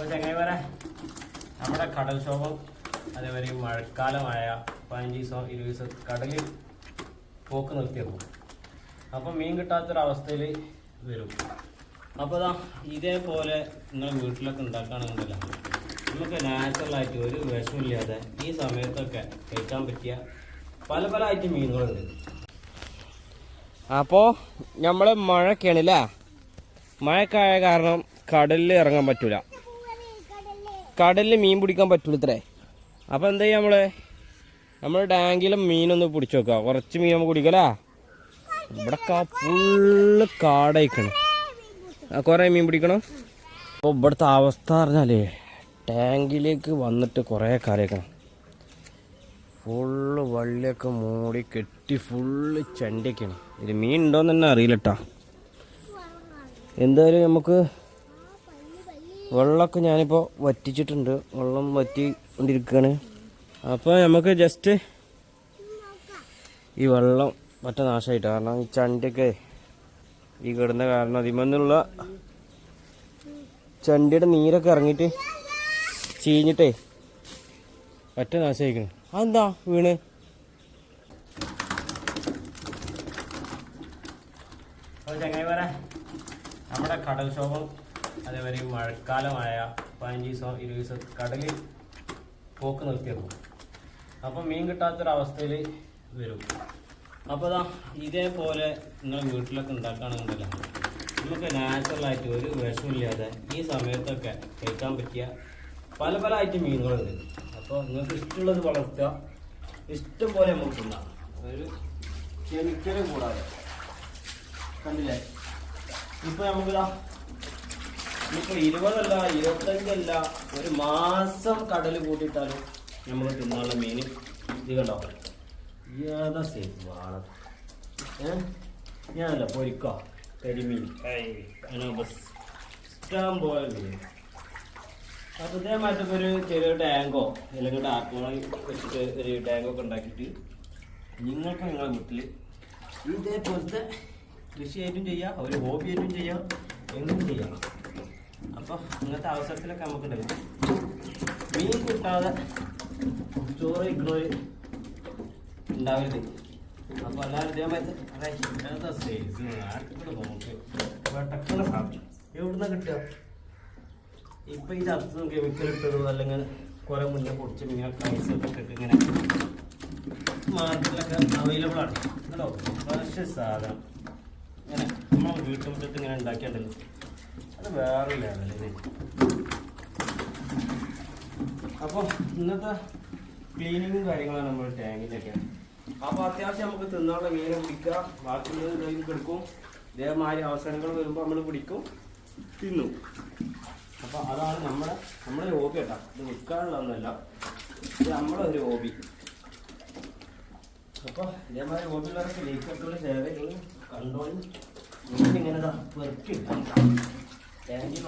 അപ്പോൾ ചങ്ങായിമാരെ നമ്മുടെ കടൽക്ഷോഭം അതേപോലെ ഈ മഴക്കാലമായ പതിനഞ്ച് ദിവസം ഇരുപത് ദിവസം കടലിൽ പോക്ക് നിർത്തിയിരുന്നു അപ്പം മീൻ കിട്ടാത്തൊരവസ്ഥയിൽ വരും. അപ്പോൾ ഇതാ ഇതേപോലെ നിങ്ങൾ വീട്ടിലൊക്കെ ഉണ്ടാക്കുകയാണെന്നുണ്ടല്ലോ. നമുക്ക് നാച്ചുറലായിട്ട് ഒരു വിഷമില്ലാതെ ഈ സമയത്തൊക്കെ കഴിക്കാൻ പറ്റിയ പല പല ഐറ്റം മീനുകളുണ്ട്. അപ്പോൾ നമ്മൾ മഴയൊക്കെയാണല്ലേ മഴക്കായ കാരണം കടലിൽ ഇറങ്ങാൻ പറ്റൂല. കടലിൽ മീൻ പിടിക്കാൻ പറ്റുള്ളൂത്രേ അപ്പോൾ എന്താ ചെയ്യാ നമ്മൾ? നമ്മൾ ടാങ്കിലും മീനൊന്ന് പിടിച്ചു വെക്കുക കുറച്ച് മീൻ നമുക്ക് പിടിക്കലാ. ഇവിടെ ഫുള്ള് കാടയിക്കണം. കുറേ മീൻ പിടിക്കണം? അപ്പോൾ ഇവിടുത്തെ അവസ്ഥ പറഞ്ഞാലേ ടാങ്കിലേക്ക് വന്നിട്ട് കുറേ കരയിക്കണം ഫുള്ള് വള്ളിയൊക്കെ മൂടി കെട്ടി ഫുള്ള് ചണ്ടിക്കണം ഇത് മീൻ ഉണ്ടോന്ന് തന്നെ അറിയില്ല കേട്ടാ എന്തായാലും നമുക്ക് വെള്ളമൊക്കെ ഞാനിപ്പോൾ വറ്റിച്ചിട്ടുണ്ട്. വെള്ളം വറ്റി കൊണ്ടിരിക്കുകയാണ് അപ്പോൾ നമുക്ക് ജസ്റ്റ് ഈ വെള്ളം മറ്റേ നാശമായിട്ട് കാരണം ഈ ചണ്ടിയൊക്കെ ഈ കിടന്ന കാരണം അതിമെന്നുള്ള ചണ്ടിയുടെ നീരൊക്കെ ഇറങ്ങിയിട്ട് ചീഞ്ഞിട്ടേ ഒറ്റ നാശമായിരിക്കുന്നു അതെന്താ വീണ്? ചങ്ങായിമാരെ നമ്മുടെ കടൽക്ഷോഭം ഈ മഴക്കാലമായ പതിനഞ്ച് ദിവസം ഇരുപത് ദിവസം കടലിൽ പോക്ക് നിർത്തിയിരുന്നു അപ്പം മീൻ കിട്ടാത്തൊരവസ്ഥയിൽ വരും. അപ്പോൾ ഇതാ ഇതേപോലെ നിങ്ങൾ വീട്ടിലൊക്കെ ഉണ്ടാക്കുകയാണെന്നുണ്ടല്ലോ. നമുക്ക് നാച്ചുറലായിട്ട് ഒരു വിഷമില്ലാതെ ഈ സമയത്തൊക്കെ കഴിക്കാൻ പറ്റിയ പല പല ഐറ്റം മീനുകളുണ്ട്. അപ്പോൾ നിങ്ങൾക്ക് ഇഷ്ടമുള്ളത് വളർത്തുക. ഇഷ്ടം പോലെ നമുക്ക് തിന്നാം. ഒരു കെമിക്കലും കൂടാതെ. കണ്ടില്ലേ? ഇപ്പോൾ നമുക്കിതാ ഇപ്പൊ ഇരുപതല്ല ഇരുപത്തഞ്ചല്ല ഒരു മാസം കടൽ കൂട്ടിയിട്ടാലും നമ്മൾ തിന്നാനുള്ള മീൻ ഇത് കണ്ടോ? ഏതാ സേഫ് വാള? ഞാനല്ല പൊരിക്കോ കരിമീൻ. ഇഷ്ടം പോലെ മീൻ അപ്പൊ ഇതേമായിട്ട് ഇപ്പൊ ഒരു ചെറിയ ടാങ്കോ അല്ലെങ്കിൽ ടാക്കോളി വെച്ചിട്ട് ഒരു ടാങ്കൊക്കെ ഉണ്ടാക്കിയിട്ട് നിങ്ങൾക്ക് നിങ്ങളുടെ വീട്ടിൽ ഇതേപോലത്തെ കൃഷിയായിട്ടും ചെയ്യാം ഒരു ഹോബിയായിട്ടും ചെയ്യാം എന്തും ചെയ്യാം. അപ്പോൾ അങ്ങനത്തെ അവസരത്തിലൊക്കെ നമുക്ക് ഉണ്ടാവും മീൻ കിട്ടാതെ ചോറ് കഴിക്കണവർ ഉണ്ടാവരുത്. അപ്പോൾ എല്ലാവരും ഇതേമാതിരി അതായത് സൈസ് നാട്ടിൽ സാധിച്ചു എവിടുന്ന കിട്ടുക? ഇപ്പം ഈ ചത്തും കെമിക്കൽ ഇട്ടതും അല്ലെങ്കിൽ കുറെ മുന്നേ പൊടിച്ച മീനൊക്കെ ഐസൊക്കെ ഇങ്ങനെ മാർക്കറ്റിലൊക്കെ അവൈലബിൾ ആണ്. കേട്ടോ ഫ്രഷ് സാധനം. ഇങ്ങനെ നമ്മൾ വീട്ടുമുറ്റത്ത് ഇങ്ങനെ ഉണ്ടാക്കിയിട്ടുണ്ടല്ലോ അത് അപ്പോൾ ഇന്നത്തെ ക്ലീനിങ്ങും കാര്യങ്ങളാണ് നമ്മൾ ടാങ്കിലൊക്കെ അപ്പോൾ അത്യാവശ്യം നമുക്ക് തിന്നാനുള്ള മീനെ പിടിക്കുക ബാക്കിയുള്ളത് കയ്യിൽ കിടക്കും. ഇതേമാതിരി അവസരങ്ങൾ വരുമ്പോൾ നമ്മൾ പിടിക്കും തിന്നും. അപ്പോൾ അതാണ് നമ്മുടെ നമ്മുടെ ഹോബി കേട്ടോ. ഇത് വിൽക്കാനുള്ളതൊന്നുമല്ല. ഇത് നമ്മളെ ഒരു ഹോബി അപ്പോൾ ഇതേമാതിരി ഹോബിയുള്ളവരൊക്കെ ലൈഫ് ഷെയർ ചെയ്ത് കണ്ടോളും. ഇങ്ങനെ പെറുക്കി പെറുക്കി ടാങ്കിൽ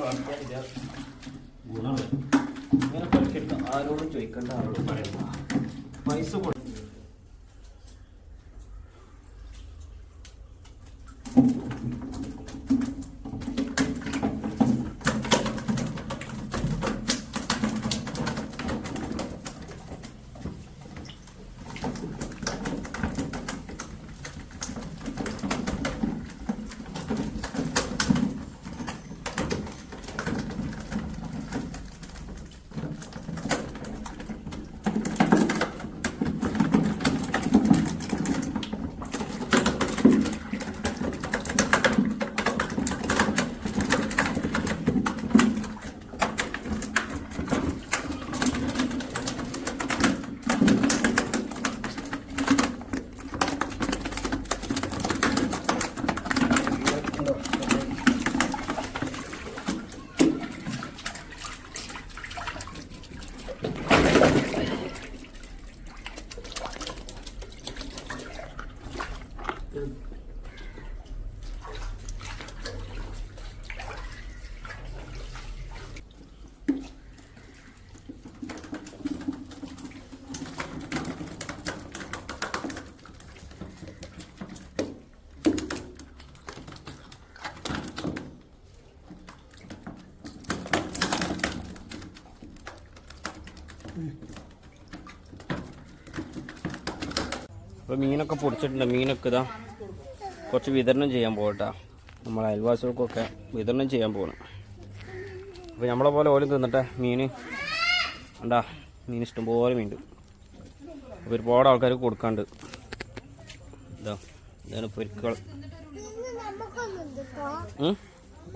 ഇങ്ങനെ പഠിക്കട്ടെ ആരോടും ചോദിക്കേണ്ട ആരോടും പറയണ്ട. പൈസ കൊടുക്കും അപ്പോൾ മീനൊക്കെ പൊടിച്ചിട്ടുണ്ട്. മീനൊക്കെ ഇതാ കുറച്ച് വിതരണം ചെയ്യാൻ പോകട്ടാ. നമ്മൾ അയൽവാസികൾക്കൊക്കെ വിതരണം ചെയ്യാൻ പോകണം അപ്പോൾ നമ്മളെ പോലെ ഓലും തിന്നട്ടെ മീൻ ഉണ്ടാ മീൻ ഇഷ്ടംപോലെ മീൻ അപ്പോൾ ഒരുപാട് ആൾക്കാർ കൊടുക്കാണ്ട്. ഇതാ ഇതാണ് പൊരിക്കൾ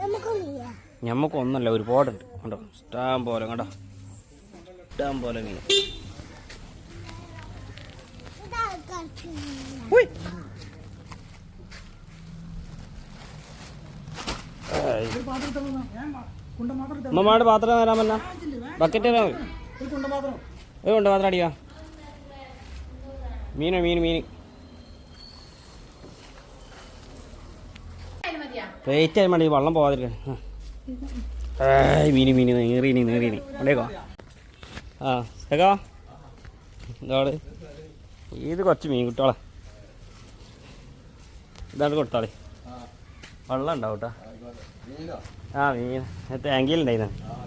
നമുക്കൊന്നല്ല ഞമ്മക്ക് ഒന്നല്ല ഒരുപാടുണ്ട്. കണ്ടോ? ഇഷ്ടം പോലെ കണ്ടോ? ഇഷ്ടം പോലെ മീൻ. ഉമ്മമാട് പാത്രം പറ്റ ബക്കറ്റ് തരാൻ. മതി ഒരു കൊണ്ട് പാത്രം അടിയാ മീനോ മീൻ മീൻ. വെയിറ്റ് ആയി മതി വെള്ളം പോവാതിരിക്കാൻ മീന് മീന് നീറീനി നീറീനി കൊണ്ടേക്കോ. ആ ഏക്കാ ഇതാണ്. ഇത് കുറച്ച് മീൻ കുട്ടികളെ. ഇതാണ് കൊടുത്താളെ. വെള്ളം ഉണ്ടാവും കേട്ടോ. ആ മീൻ. ടാങ്കിയിലുണ്ടായിരുന്നു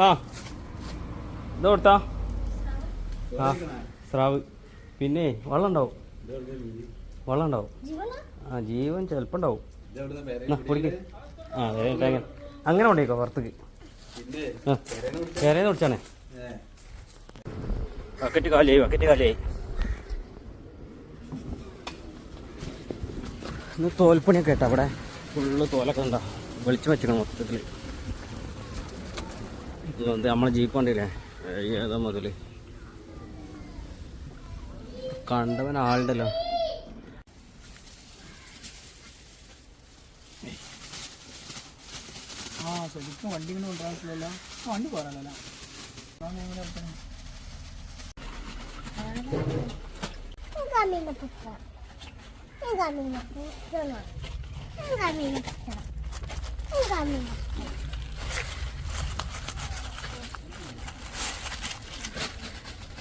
ആ. ഇത് ആ സ്രാവ്. പിന്നെ വെള്ളം ഉണ്ടാവും വെള്ളം ഉണ്ടാവും ആ ജീവൻ ചിലപ്പോൾ ഉണ്ടാവും ആ അങ്ങനെ അങ്ങനെ കൊണ്ടേക്കോ പുറത്തേക്ക് വേറെ കുടിച്ചാണേ. ബക്കറ്റ് കാലിയായി ബക്കറ്റ് കാലിയായി ഇന്ന് തോൽപ്പണിയൊക്കെ കേട്ടോ അവിടെ. ഫുള്ള് തോലൊക്കെ ഉണ്ടോ വെളിച്ചം വെച്ചിട്ടുണ്ട് മൊത്തത്തിൽ ഇത് നമ്മളെ ജീപ്പ് കണ്ടില്ലേ ഏതാ മുതൽ കണ്ടവൻ ആളുണ്ടല്ലോ ആ ശരിക്കും വണ്ടി ഇങ്ങനെ കൊണ്ടുവരാൻ വണ്ടി പോരാലോ Engamina putra. Engamina putra. Engamina putra. Engamina putra.